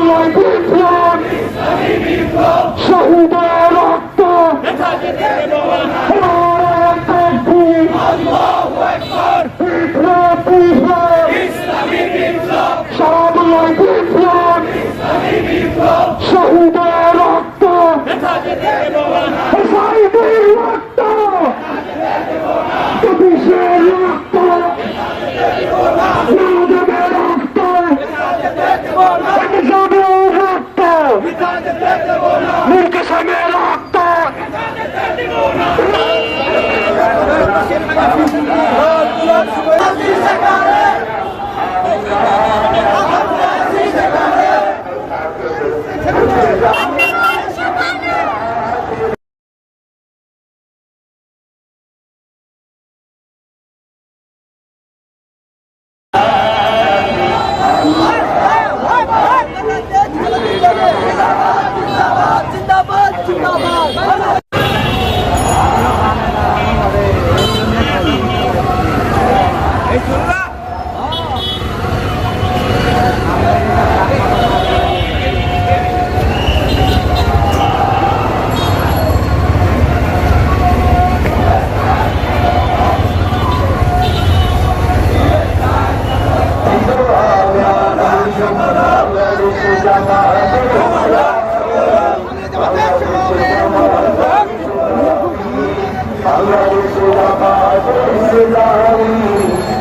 my people! Allah is Allah, Allah is Allah.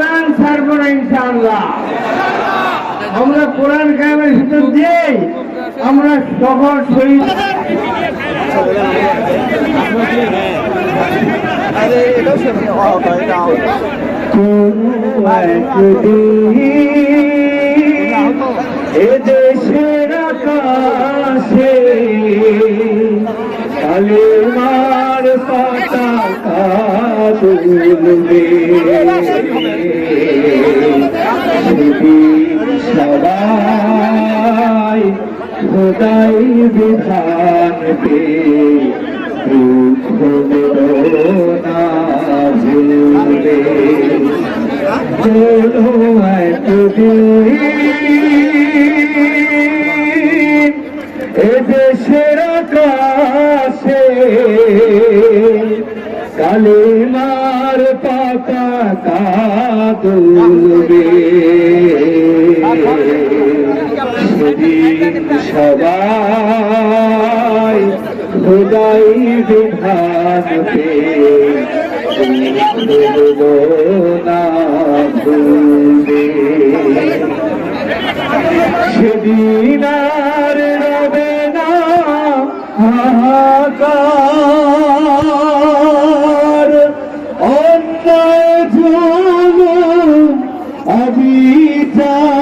কোরআন ছাড়বো না ইনশাআল্লাহ। আমরা কোরআন কায়েমের ভিতর দিয়েই আমরা সকল শহীদ এদেশের আকাশে বিধান পে ভুলবে বলো এতদিন এদেশের আকাশে কালিমার পতাকা তুলবে সেদিন সবাই খোদাই বিধান পে ভুলবো না ভুলবে সেদিন আর রবে না অবিচার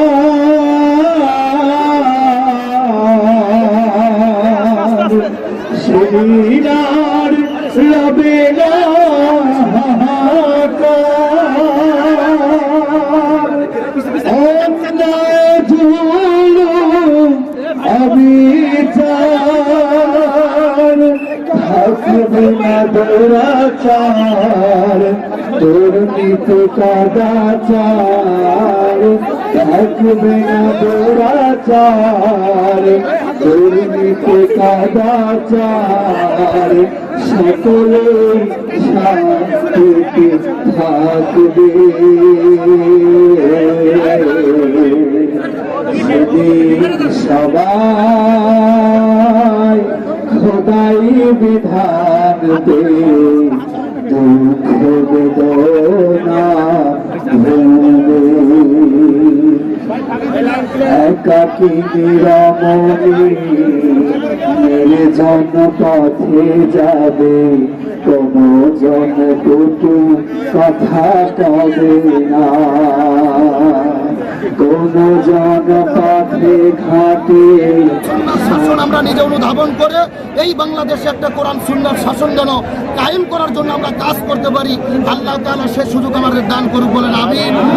থাকবে না দৌরাচার দুর্নীতি কাদাচার থাকবে না দোরাচার দুর্নীতি কাদাচার সকলে শান্তিতে থাকবে। দে দুঃখ বেদনা একাকি নিরমণি মেরে জন পথে যাবে কোনো জন কথা কবে না? কোনো জনপথে ঘাটে শাসন আমরা নিজে অনুধাবন করে এই বাংলাদেশে একটা কোরআন সুন্দর শাসন যেন কায়েম করার জন্য আমরা কাজ করতে পারি, আল্লাহ তালা সে সুযোগ আমাদের দান করুক বলেন, আমিন।